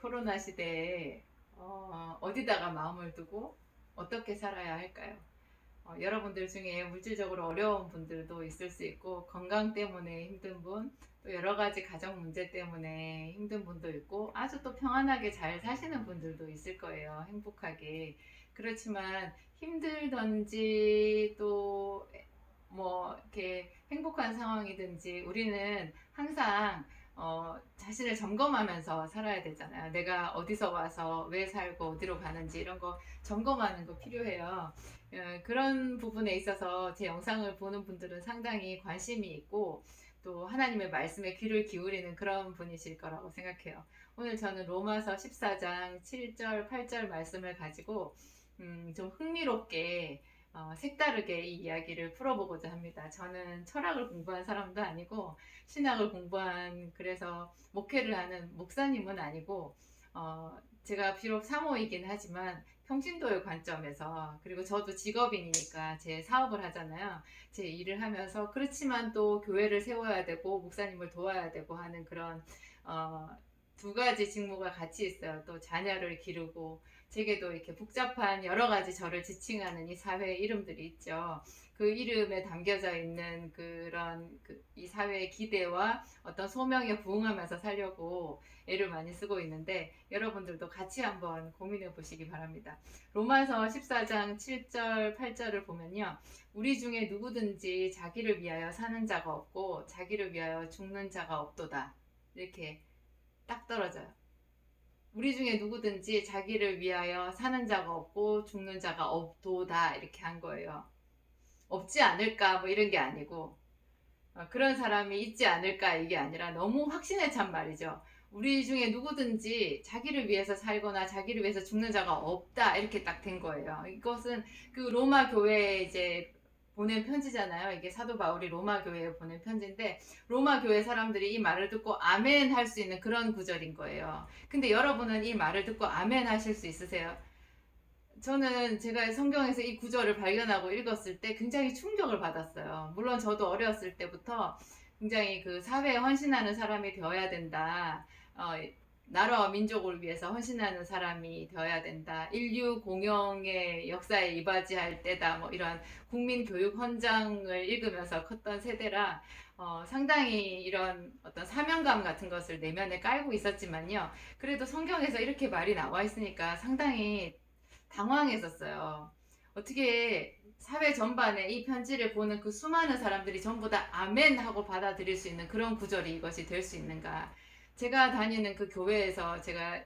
코로나 시대에 어, 어디다가 마음을 두고 어떻게 살아야 할까요? 어, 여러분들 중에 물질적으로 어려운 분들도 있을 수 있고 건강 때문에 힘든 분, 또 여러 가지 가정 문제 때문에 힘든 분도 있고 아주 또 평안하게 잘 사시는 분들도 있을 거예요. 행복하게. 그렇지만 힘들던지 또 뭐 이렇게 행복한 상황이든지 우리는 항상 어, 자신을 점검하면서 살아야 되잖아요. 내가 어디서 와서 왜 살고 어디로 가는지 이런 거 점검하는 거 필요해요. 어, 그런 부분에 있어서 제 영상을 보는 분들은 상당히 관심이 있고 또 하나님의 말씀에 귀를 기울이는 그런 분이실 거라고 생각해요. 오늘 저는 로마서 14장 7절, 8절 말씀을 가지고 음, 좀 흥미롭게 어, 색다르게 이 이야기를 풀어보고자 합니다. 저는 철학을 공부한 사람도 아니고 신학을 공부한 그래서 목회를 하는 목사님은 아니고 어, 제가 비록 사모이긴 하지만 평신도의 관점에서 그리고 저도 직업인이니까 제 사업을 하잖아요. 제 일을 하면서 그렇지만 또 교회를 세워야 되고 목사님을 도와야 되고 하는 그런 어, 두 가지 직무가 같이 있어요. 또 자녀를 기르고 제게도 이렇게 복잡한 여러 가지 저를 지칭하는 이 사회의 이름들이 있죠. 그 이름에 담겨져 있는 그런 그 이 사회의 기대와 어떤 소명에 부응하면서 살려고 애를 많이 쓰고 있는데 여러분들도 같이 한번 고민해 보시기 바랍니다. 로마서 14장 7절 8절을 보면요. 우리 중에 누구든지 자기를 위하여 사는 자가 없고 자기를 위하여 죽는 자가 없도다. 이렇게 딱 떨어져요. 우리 중에 누구든지 자기를 위하여 사는 자가 없고 죽는 자가 없도다 이렇게 한 거예요. 없지 않을까 뭐 이런 게 아니고 어, 그런 사람이 있지 않을까 이게 아니라 너무 확신에 찬 말이죠. 우리 중에 누구든지 자기를 위해서 살거나 자기를 위해서 죽는 자가 없다 이렇게 딱 된 거예요. 이것은 그 로마 교회에 이제 보낸 편지잖아요. 이게 사도 바울이 로마 교회에 보낸 편지인데 로마 교회 사람들이 이 말을 듣고 아멘 할 수 있는 그런 구절인 거예요. 근데 여러분은 이 말을 듣고 아멘 하실 수 있으세요? 저는 제가 성경에서 이 구절을 발견하고 읽었을 때 굉장히 충격을 받았어요. 물론 저도 어렸을 때부터 굉장히 그 사회에 헌신하는 사람이 되어야 된다. 어, 나라와 민족을 위해서 헌신하는 사람이 되어야 된다. 인류 공영의 역사에 이바지할 때다. 뭐 이런 국민 교육 헌장을 읽으면서 컸던 세대라 어, 상당히 이런 어떤 사명감 같은 것을 내면에 깔고 있었지만요. 그래도 성경에서 이렇게 말이 나와 있으니까 상당히 당황했었어요. 어떻게 사회 전반에 이 편지를 보는 그 수많은 사람들이 전부 다 아멘 하고 받아들일 수 있는 그런 구절이 이것이 될 수 있는가. 제가 다니는 그 교회에서 제가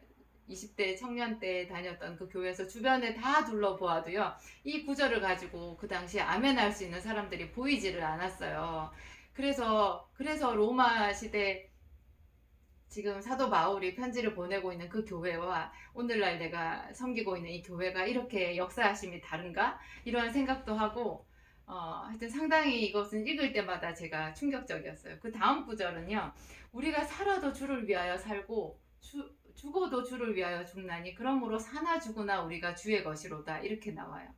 20대 청년 때 다녔던 그 교회에서 주변에 다 둘러보아도요. 이 구절을 가지고 그 당시에 아멘 할 수 있는 사람들이 보이지를 않았어요. 그래서 그래서 로마 시대 지금 사도 바울이 편지를 보내고 있는 그 교회와 오늘날 내가 섬기고 있는 이 교회가 이렇게 역사하심이 다른가? 이런 생각도 하고 어, 하여튼 상당히 이것은 읽을 때마다 제가 충격적이었어요. 그 다음 구절은요. 우리가 살아도 주를 위하여 살고 주, 죽어도 주를 위하여 죽나니 그러므로 사나 죽으나 우리가 주의 것이로다 이렇게 나와요.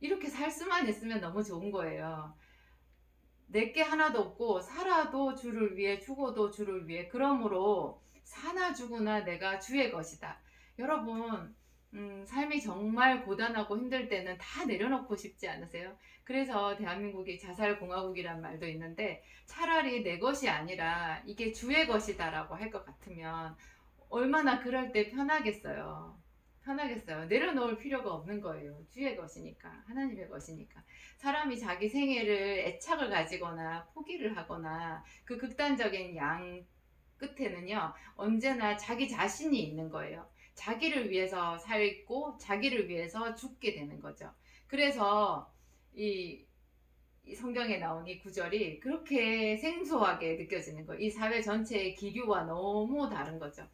이렇게 살 수만 있으면 너무 좋은 거예요. 내게 하나도 없고 살아도 주를 위해 죽어도 주를 위해 그러므로 사나 죽으나 내가 주의 것이다. 여러분 음, 삶이 정말 고단하고 힘들 때는 다 내려놓고 싶지 않으세요? 그래서 대한민국이 자살공화국이란 말도 있는데 차라리 내 것이 아니라 이게 주의 것이다라고 할 것 같으면 얼마나 그럴 때 편하겠어요. 편하겠어요. 내려놓을 필요가 없는 거예요. 주의 것이니까. 하나님의 것이니까. 사람이 자기 생애를 애착을 가지거나 포기를 하거나 그 극단적인 양 끝에는요, 언제나 자기 자신이 있는 거예요. 자기를 위해서 살고 자기를 위해서 죽게 되는 거죠. 그래서 이, 이 성경에 나온 이 구절이 그렇게 생소하게 느껴지는 거예요. 이 사회 전체의 기류와 너무 다른 거죠.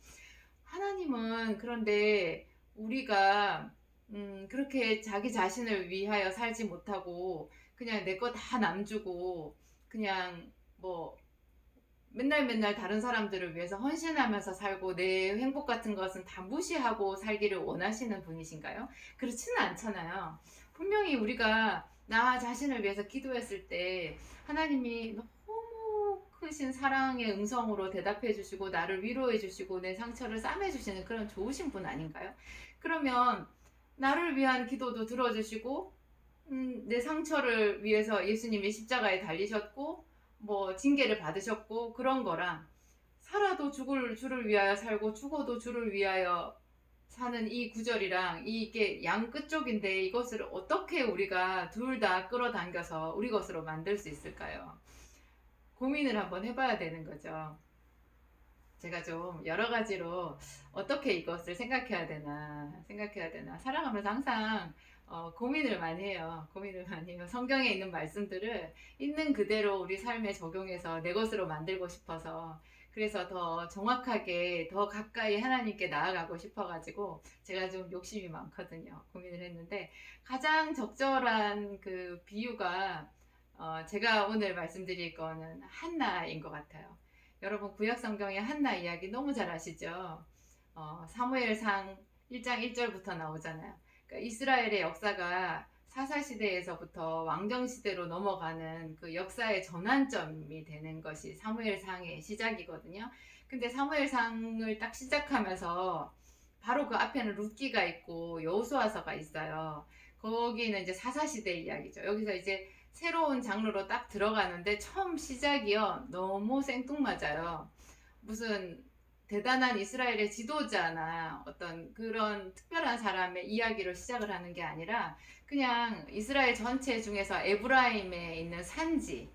하나님은 그런데 우리가 음, 그렇게 자기 자신을 위하여 살지 못하고 그냥 내 거 다 남주고 그냥 뭐 맨날 맨날 다른 사람들을 위해서 헌신하면서 살고 내 행복 같은 것은 다 무시하고 살기를 원하시는 분이신가요? 그렇지는 않잖아요. 분명히 우리가 나 자신을 위해서 기도했을 때 하나님이 너무 크신 사랑의 음성으로 대답해 주시고 나를 위로해 주시고 내 상처를 싸매 주시는 그런 좋으신 분 아닌가요? 그러면 나를 위한 기도도 들어주시고 음, 내 상처를 위해서 예수님이 십자가에 달리셨고 뭐 징계를 받으셨고 그런 거랑 살아도 죽을 주를 위하여 살고 죽어도 주를 위하여 사는 이 구절이랑 이게 양 끝쪽인데 이것을 어떻게 우리가 둘 다 끌어당겨서 우리 것으로 만들 수 있을까요? 고민을 한번 해봐야 되는 거죠. 제가 좀 여러 가지로 어떻게 이것을 생각해야 되나 생각해야 되나 살아가면서 항상 어, 고민을 많이 해요. 고민을 많이 해요. 성경에 있는 말씀들을 있는 그대로 우리 삶에 적용해서 내 것으로 만들고 싶어서 그래서 더 정확하게 더 가까이 하나님께 나아가고 싶어가지고 제가 좀 욕심이 많거든요. 고민을 했는데 가장 적절한 그 비유가 어, 제가 오늘 말씀드릴 거는 한나인 것 같아요. 여러분 구약 성경의 한나 이야기 너무 잘 아시죠? 어, 사무엘상 1장 1절부터 나오잖아요. 그러니까 이스라엘의 역사가 사사 시대에서부터 왕정 시대로 넘어가는 그 역사의 전환점이 되는 것이 사무엘상의 시작이거든요. 근데 사무엘상을 딱 시작하면서 바로 그 앞에는 룻기가 있고 여호수아서가 있어요. 거기는 이제 사사 시대 이야기죠. 여기서 이제 새로운 장르로 딱 들어가는데 처음 시작이요. 너무 생뚱맞아요. 무슨 대단한 이스라엘의 지도자나 어떤 그런 특별한 사람의 이야기로 시작을 하는 게 아니라 그냥 이스라엘 전체 중에서 에브라임에 있는 산지,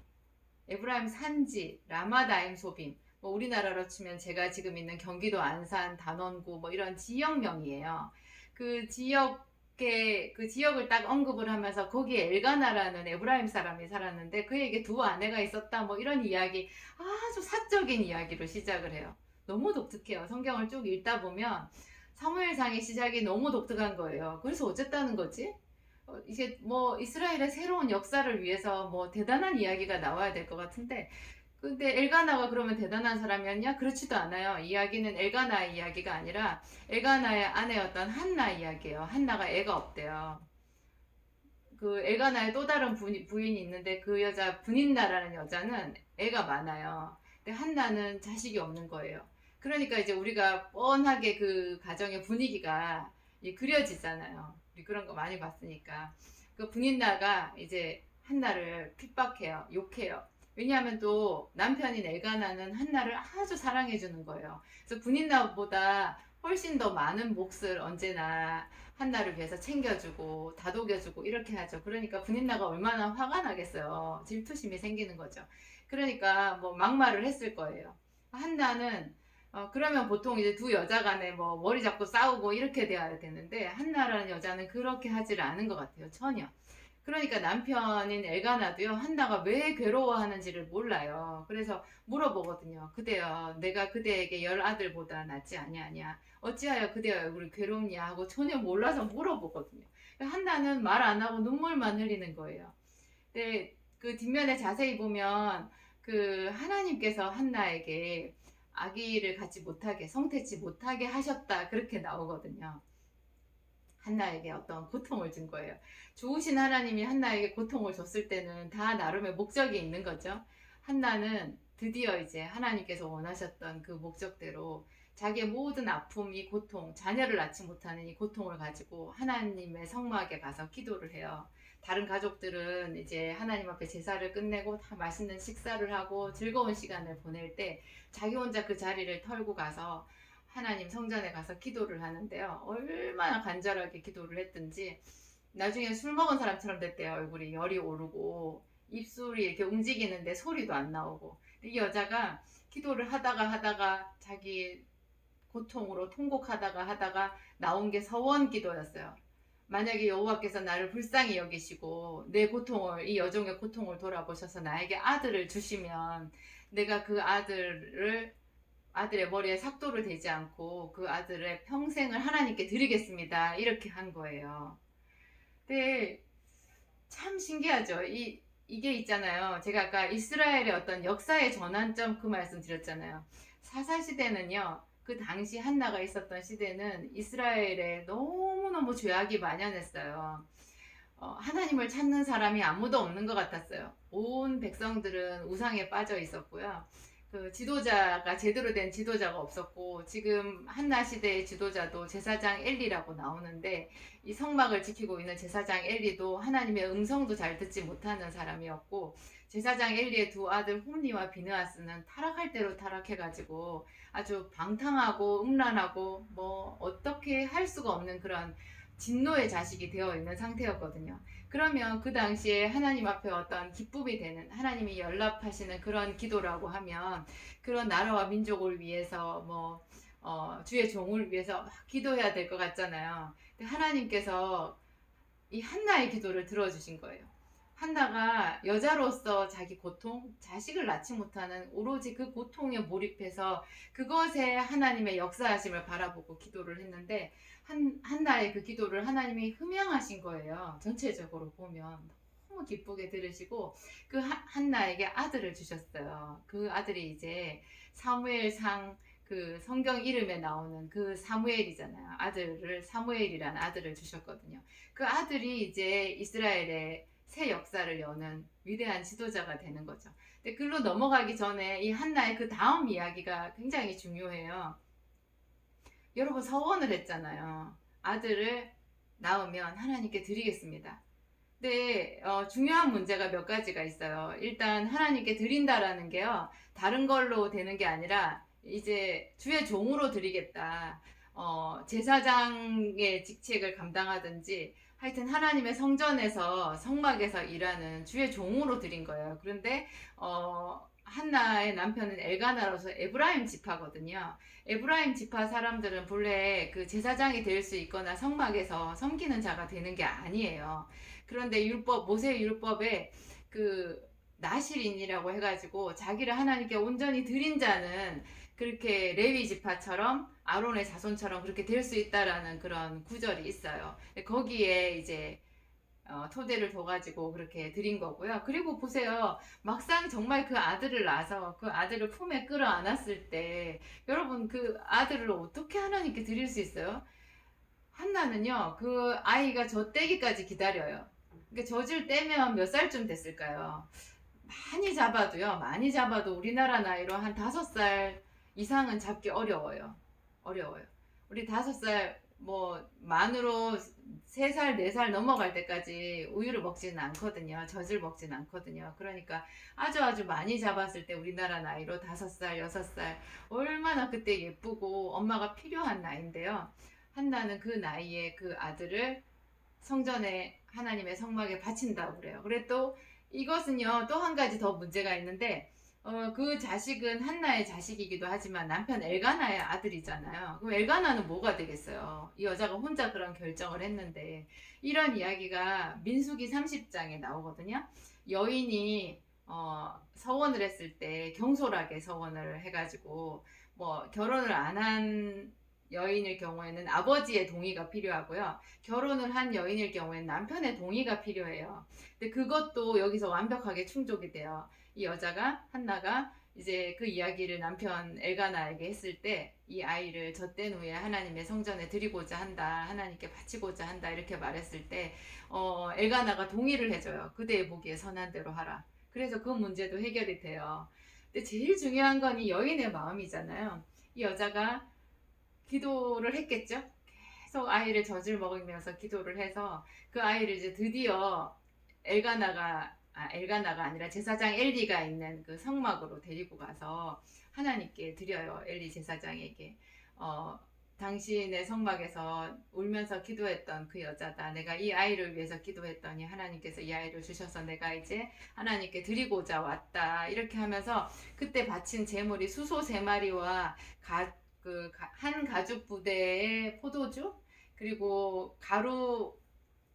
에브라임 산지, 라마다임 소빔, 뭐 우리나라로 치면 제가 지금 있는 경기도 안산, 단원구 뭐 이런 지역명이에요. 그 지역의 그 지역을 딱 언급을 하면서 거기에 엘가나라는 에브라임 사람이 살았는데 그에게 두 아내가 있었다 뭐 이런 이야기 아주 사적인 이야기로 시작을 해요. 너무 독특해요. 성경을 쭉 읽다 보면 사무엘상의 시작이 너무 독특한 거예요. 그래서 어쨌다는 거지? 어, 이게 뭐 이스라엘의 새로운 역사를 위해서 뭐 대단한 이야기가 나와야 될 것 같은데 근데 엘가나가 그러면 대단한 사람이었냐? 그렇지도 않아요. 이야기는 엘가나의 이야기가 아니라 엘가나의 아내였던 한나 이야기예요. 한나가 애가 없대요. 그 엘가나의 또 다른 부인, 부인이 있는데 그 여자 분인나라는 여자는 애가 많아요. 근데 한나는 자식이 없는 거예요. 그러니까 이제 우리가 뻔하게 그 가정의 분위기가 이 그려지잖아요. 우리 그런 거 많이 봤으니까. 그 분인나가 이제 한나를 핍박해요. 욕해요. 왜냐하면 또 남편인 엘가나는 한나를 아주 사랑해 주는 거예요. 그래서 분인나보다 훨씬 더 많은 몫을 언제나 한나를 위해서 챙겨주고 다독여주고 이렇게 하죠. 그러니까 분인나가 얼마나 화가 나겠어요. 질투심이 생기는 거죠. 그러니까 뭐 막말을 했을 거예요. 한나는 어, 그러면 보통 이제 두 여자 간에 뭐 머리 잡고 싸우고 이렇게 돼야 되는데 한나라는 여자는 그렇게 하질 않은 것 같아요. 전혀. 그러니까 남편인 엘가나도요 한나가 왜 괴로워하는지를 몰라요. 그래서 물어보거든요. 그대여 내가 그대에게 열 아들보다 낫지 아니하냐. 어찌하여 그대의 얼굴이 괴롭냐 하고 전혀 몰라서 물어보거든요. 한나는 말 안 하고 눈물만 흘리는 거예요. 근데 그 뒷면에 자세히 보면 그 하나님께서 한나에게 아기를 갖지 못하게 성태치 못하게 하셨다 그렇게 나오거든요. 한나에게 어떤 고통을 준 거예요. 좋으신 하나님이 한나에게 고통을 줬을 때는 다 나름의 목적이 있는 거죠. 한나는 드디어 이제 하나님께서 원하셨던 그 목적대로 자기의 모든 아픔, 이 고통, 자녀를 낳지 못하는 이 고통을 가지고 하나님의 성막에 가서 기도를 해요. 다른 가족들은 이제 하나님 앞에 제사를 끝내고 다 맛있는 식사를 하고 즐거운 시간을 보낼 때 자기 혼자 그 자리를 털고 가서 하나님 성전에 가서 기도를 하는데요. 얼마나 간절하게 기도를 했든지 나중에 술 먹은 사람처럼 됐대요. 얼굴이 열이 오르고 입술이 이렇게 움직이는데 소리도 안 나오고 이 여자가 기도를 하다가 하다가 자기 고통으로 통곡하다가 하다가 나온 게 서원 기도였어요. 만약에 여호와께서 나를 불쌍히 여기시고 내 고통을 이 여종의 고통을 돌아보셔서 나에게 아들을 주시면 내가 그 아들을 아들의 머리에 삭도를 대지 않고 그 아들의 평생을 하나님께 드리겠습니다. 이렇게 한 거예요. 근데 참 신기하죠. 이 이게 있잖아요. 제가 아까 이스라엘의 어떤 역사의 전환점 그 말씀 드렸잖아요. 사사 시대는요. 그 당시 한나가 있었던 시대는 이스라엘에 너무너무 죄악이 만연했어요. 어, 하나님을 찾는 사람이 아무도 없는 것 같았어요. 온 백성들은 우상에 빠져 있었고요. 그 지도자가 제대로 된 지도자가 없었고 지금 한나 시대의 지도자도 제사장 엘리라고 나오는데 이 성막을 지키고 있는 제사장 엘리도 하나님의 음성도 잘 듣지 못하는 사람이었고 제사장 엘리의 두 아들 홈니와 비느하스는 타락할 대로 타락해가지고 아주 방탕하고 음란하고 뭐 어떻게 할 수가 없는 그런 진노의 자식이 되어 있는 상태였거든요. 그러면 그 당시에 하나님 앞에 어떤 기쁨이 되는 하나님이 연락하시는 그런 기도라고 하면 그런 나라와 민족을 위해서 뭐 어, 주의 종을 위해서 막 기도해야 될 것 같잖아요. 근데 하나님께서 이 한나의 기도를 들어주신 거예요. 한나가 여자로서 자기 고통, 자식을 낳지 못하는 오로지 그 고통에 몰입해서 그것에 하나님의 역사하심을 바라보고 기도를 했는데 한, 한나의 그 기도를 하나님이 흠양하신 거예요. 전체적으로 보면. 너무 기쁘게 들으시고 그 한- 한나에게 아들을 주셨어요. 그 아들이 이제 사무엘상 그 성경 이름에 나오는 그 사무엘이잖아요. 아들을 사무엘이라는 아들을 주셨거든요. 그 아들이 이제 이스라엘의 새 역사를 여는 위대한 지도자가 되는 거죠. 근데 글로 넘어가기 전에 이 한나의 그 다음 이야기가 굉장히 중요해요. 여러분 서원을 했잖아요. 아들을 낳으면 하나님께 드리겠습니다. 근데 어, 중요한 문제가 몇 가지가 있어요. 일단 하나님께 드린다라는 게요. 다른 걸로 되는 게 아니라 이제 주의 종으로 드리겠다. 어, 제사장의 직책을 감당하든지 하여튼 하나님의 성전에서 성막에서 일하는 주의 종으로 드린 거예요. 그런데 어, 한나의 남편은 엘가나로서 에브라임 지파거든요. 에브라임 지파 사람들은 본래 그 제사장이 될 수 있거나 성막에서 섬기는 자가 되는 게 아니에요. 그런데 율법 모세 율법에 그 나실인이라고 해가지고 자기를 하나님께 온전히 드린 자는 그렇게 레위 지파처럼 아론의 자손처럼 그렇게 될 수 있다라는 그런 구절이 있어요. 거기에 이제 어, 토대를 둬가지고 그렇게 드린 거고요. 그리고 보세요. 막상 정말 그 아들을 낳아서 그 아들을 품에 끌어 안았을 때 여러분 그 아들을 어떻게 하나님께 드릴 수 있어요? 한나는요, 그 아이가 저 때기까지 기다려요. 그러니까 젖을 떼면 몇 살쯤 됐을까요? 많이 잡아도요, 많이 잡아도 우리나라 나이로 한 다섯 살 이상은 잡기 어려워요. 어려워요. 우리 다섯 살, 뭐, 만으로 세 살, 네 살 넘어갈 때까지 우유를 먹지는 않거든요. 젖을 먹지는 않거든요. 그러니까 아주 아주 많이 잡았을 때 우리나라 나이로 다섯 살, 여섯 살, 얼마나 그때 예쁘고 엄마가 필요한 나이인데요. 한나는 그 나이에 그 아들을 성전에 하나님의 성막에 바친다고 그래요. 그래 또 이것은요 또 한 가지 더 문제가 있는데 어, 그 자식은 한나의 자식이기도 하지만 남편 엘가나의 아들이잖아요. 그럼 엘가나는 뭐가 되겠어요? 이 여자가 혼자 그런 결정을 했는데 이런 이야기가 민수기 30장에 나오거든요. 여인이 어, 서원을 했을 때 경솔하게 서원을 해가지고 뭐 결혼을 안한 여인일 경우에는 아버지의 동의가 필요하고요. 결혼을 한 여인일 경우에는 남편의 동의가 필요해요. 근데 그것도 여기서 완벽하게 충족이 돼요. 이 여자가 한나가 이제 그 이야기를 남편 엘가나에게 했을 때 이 아이를 젖된 후에 하나님의 성전에 드리고자 한다 하나님께 바치고자 한다 이렇게 말했을 때 어, 엘가나가 동의를 해줘요 그대의 보기에 선한 대로 하라 그래서 그 문제도 해결이 돼요 근데 제일 중요한 건 이 여인의 마음이잖아요 이 여자가 기도를 했겠죠 계속 아이를 젖을 먹으면서 기도를 해서 그 아이를 이제 드디어 엘가나가 아, 엘가나가 아니라 제사장 엘리가 있는 그 성막으로 데리고 가서 하나님께 드려요. 엘리 제사장에게. 어, 당신의 성막에서 울면서 기도했던 그 여자다. 내가 이 아이를 위해서 기도했더니 하나님께서 이 아이를 주셔서 내가 이제 하나님께 드리고자 왔다. 이렇게 하면서 그때 바친 제물이 수소 세 마리와 가, 그, 한 가죽 부대의 포도주 그리고 가루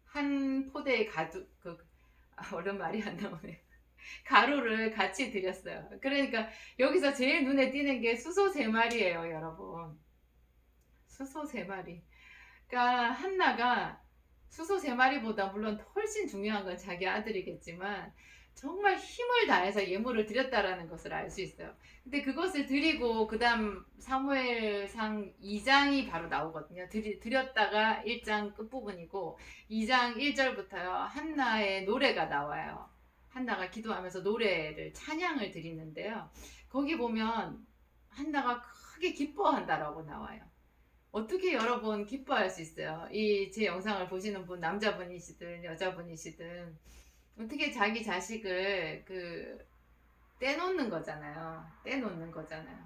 한 포대의 가죽 그 아, 어려운 말이 안 나오네. 가루를 같이 드렸어요. 그러니까 여기서 제일 눈에 띄는 게 수소 세 마리예요, 여러분. 수소 세 마리. 그러니까 한나가 수소 세 마리보다 물론 훨씬 중요한 건 자기 아들이겠지만 정말 힘을 다해서 예물을 드렸다라는 것을 알 수 있어요. 근데 그것을 드리고 그다음 사무엘상 2장이 바로 나오거든요. 드리, 드렸다가 1장 끝부분이고 2장 1절부터요. 한나의 노래가 나와요. 한나가 기도하면서 노래를 찬양을 드리는데요. 거기 보면 한나가 크게 기뻐한다라고 나와요. 어떻게 여러분 기뻐할 수 있어요? 이 제 영상을 보시는 분 남자분이시든 여자분이시든 어떻게 자기 자식을 그 떼놓는 거잖아요. 떼놓는 거잖아요.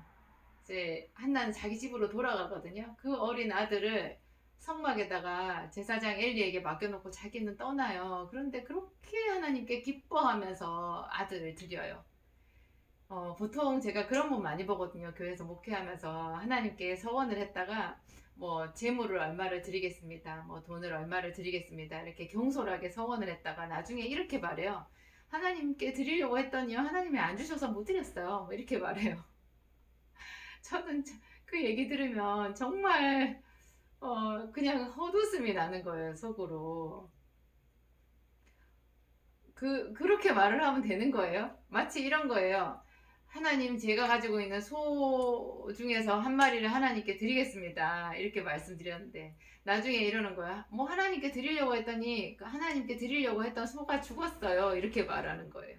이제 한나는 자기 집으로 돌아가거든요. 그 어린 아들을 성막에다가 제사장 엘리에게 맡겨놓고 자기는 떠나요. 그런데 그렇게 하나님께 기뻐하면서 아들을 드려요. 어, 보통 제가 그런 분 많이 보거든요. 교회에서 목회하면서 하나님께 서원을 했다가 뭐 재물을 얼마를 드리겠습니다. 뭐 돈을 얼마를 드리겠습니다. 이렇게 경솔하게 서원을 했다가 나중에 이렇게 말해요. 하나님께 드리려고 했더니요. 하나님이 안 주셔서 못 드렸어요. 뭐 이렇게 말해요. 저는 저- 그 얘기 들으면 정말 어, 그냥 헛웃음이 나는 거예요, 속으로. 그, 그렇게 말을 하면 되는 거예요? 마치 이런 거예요. 하나님, 제가 가지고 있는 소 중에서 한 마리를 하나님께 드리겠습니다. 이렇게 말씀드렸는데, 나중에 이러는 거야. 뭐 하나님께 드리려고 했더니, 그 하나님께 드리려고 했던 소가 죽었어요. 이렇게 말하는 거예요.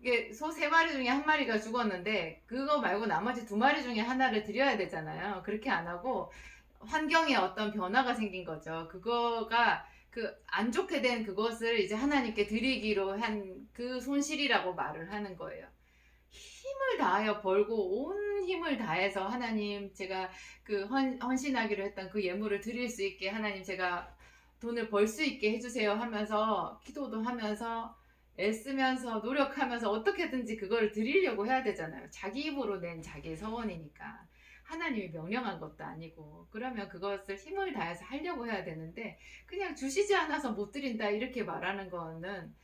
이게 소 세 마리 중에 한 마리가 죽었는데, 그거 말고 나머지 두 마리 중에 하나를 드려야 되잖아요. 그렇게 안 하고, 환경에 어떤 변화가 생긴 거죠. 그거가 그 안 좋게 된 그것을 이제 하나님께 드리기로 한 그 손실이라고 말을 하는 거예요. 힘을 다하여 벌고 온 힘을 다해서 하나님 제가 그 헌, 헌신하기로 했던 그 예물을 드릴 수 있게 하나님 제가 돈을 벌 수 있게 해주세요 하면서 기도도 하면서 애쓰면서 노력하면서 어떻게든지 그걸 드리려고 해야 되잖아요. 자기 입으로 낸 자기의 서원이니까. 하나님이 명령한 것도 아니고 그러면 그것을 힘을 다해서 하려고 해야 되는데 그냥 주시지 않아서 못 드린다 이렇게 말하는 거는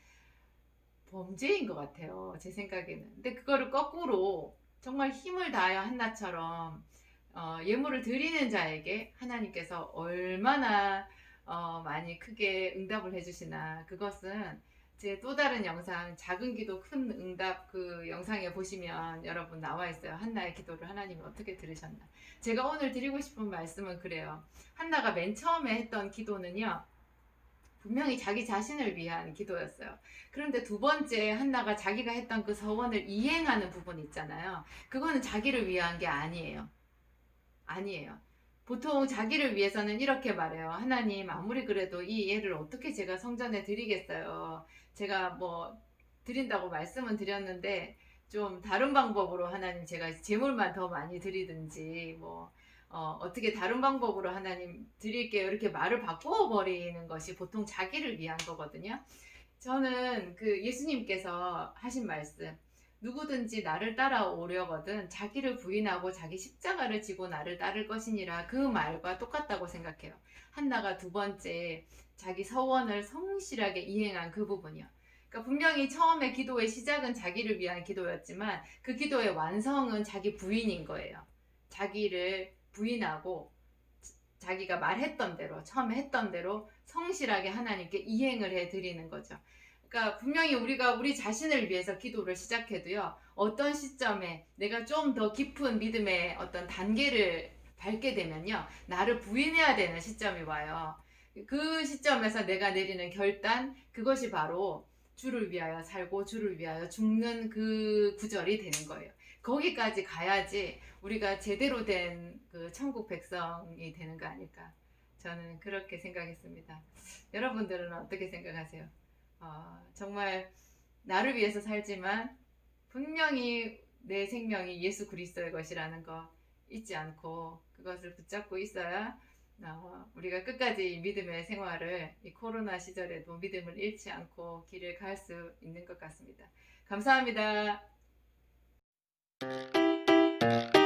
범죄인 것 같아요 제 생각에는 근데 그거를 거꾸로 정말 힘을 다하여 한나처럼 어, 예물을 드리는 자에게 하나님께서 얼마나 어, 많이 크게 응답을 해주시나 그것은 제 또 다른 영상 작은 기도 큰 응답 그 영상에 보시면 여러분 나와 있어요. 한나의 기도를 하나님이 어떻게 들으셨나. 제가 오늘 드리고 싶은 말씀은 그래요. 한나가 맨 처음에 했던 기도는요. 분명히 자기 자신을 위한 기도였어요. 그런데 두 번째 한나가 자기가 했던 그 서원을 이행하는 부분 있잖아요. 그거는 자기를 위한 게 아니에요. 아니에요. 보통 자기를 위해서는 이렇게 말해요. 하나님, 아무리 그래도 이 애를 어떻게 제가 성전에 드리겠어요. 제가 뭐 드린다고 말씀은 드렸는데 좀 다른 방법으로 하나님 제가 재물만 더 많이 드리든지 뭐 어, 어떻게 다른 방법으로 하나님 드릴게요. 이렇게 말을 바꾸어 버리는 것이 보통 자기를 위한 거거든요. 저는 그 예수님께서 하신 말씀 누구든지 나를 따라오려거든 자기를 부인하고 자기 십자가를 지고 나를 따를 것이니라 그 말과 똑같다고 생각해요. 한나가 두 번째 자기 서원을 성실하게 이행한 그 부분이요. 그러니까 분명히 처음에 기도의 시작은 자기를 위한 기도였지만 그 기도의 완성은 자기 부인인 거예요. 자기를 부인하고 자기가 말했던 대로 처음에 했던 대로 성실하게 하나님께 이행을 해 드리는 거죠. 그러니까 분명히 우리가 우리 자신을 위해서 기도를 시작해도요. 어떤 시점에 내가 좀 더 깊은 믿음의 어떤 단계를 밟게 되면요. 나를 부인해야 되는 시점이 와요. 그 시점에서 내가 내리는 결단, 그것이 바로 주를 위하여 살고 주를 위하여 죽는 그 구절이 되는 거예요. 거기까지 가야지 우리가 제대로 된 그 천국 백성이 되는 거 아닐까. 저는 그렇게 생각했습니다. 여러분들은 어떻게 생각하세요? 어, 정말 나를 위해서 살지만 분명히 내 생명이 예수 그리스도의 것이라는 거 잊지 않고 그것을 붙잡고 있어야 어, 우리가 끝까지 이 믿음의 생활을 이 코로나 시절에도 믿음을 잃지 않고 길을 갈 수 있는 것 같습니다. 감사합니다. Música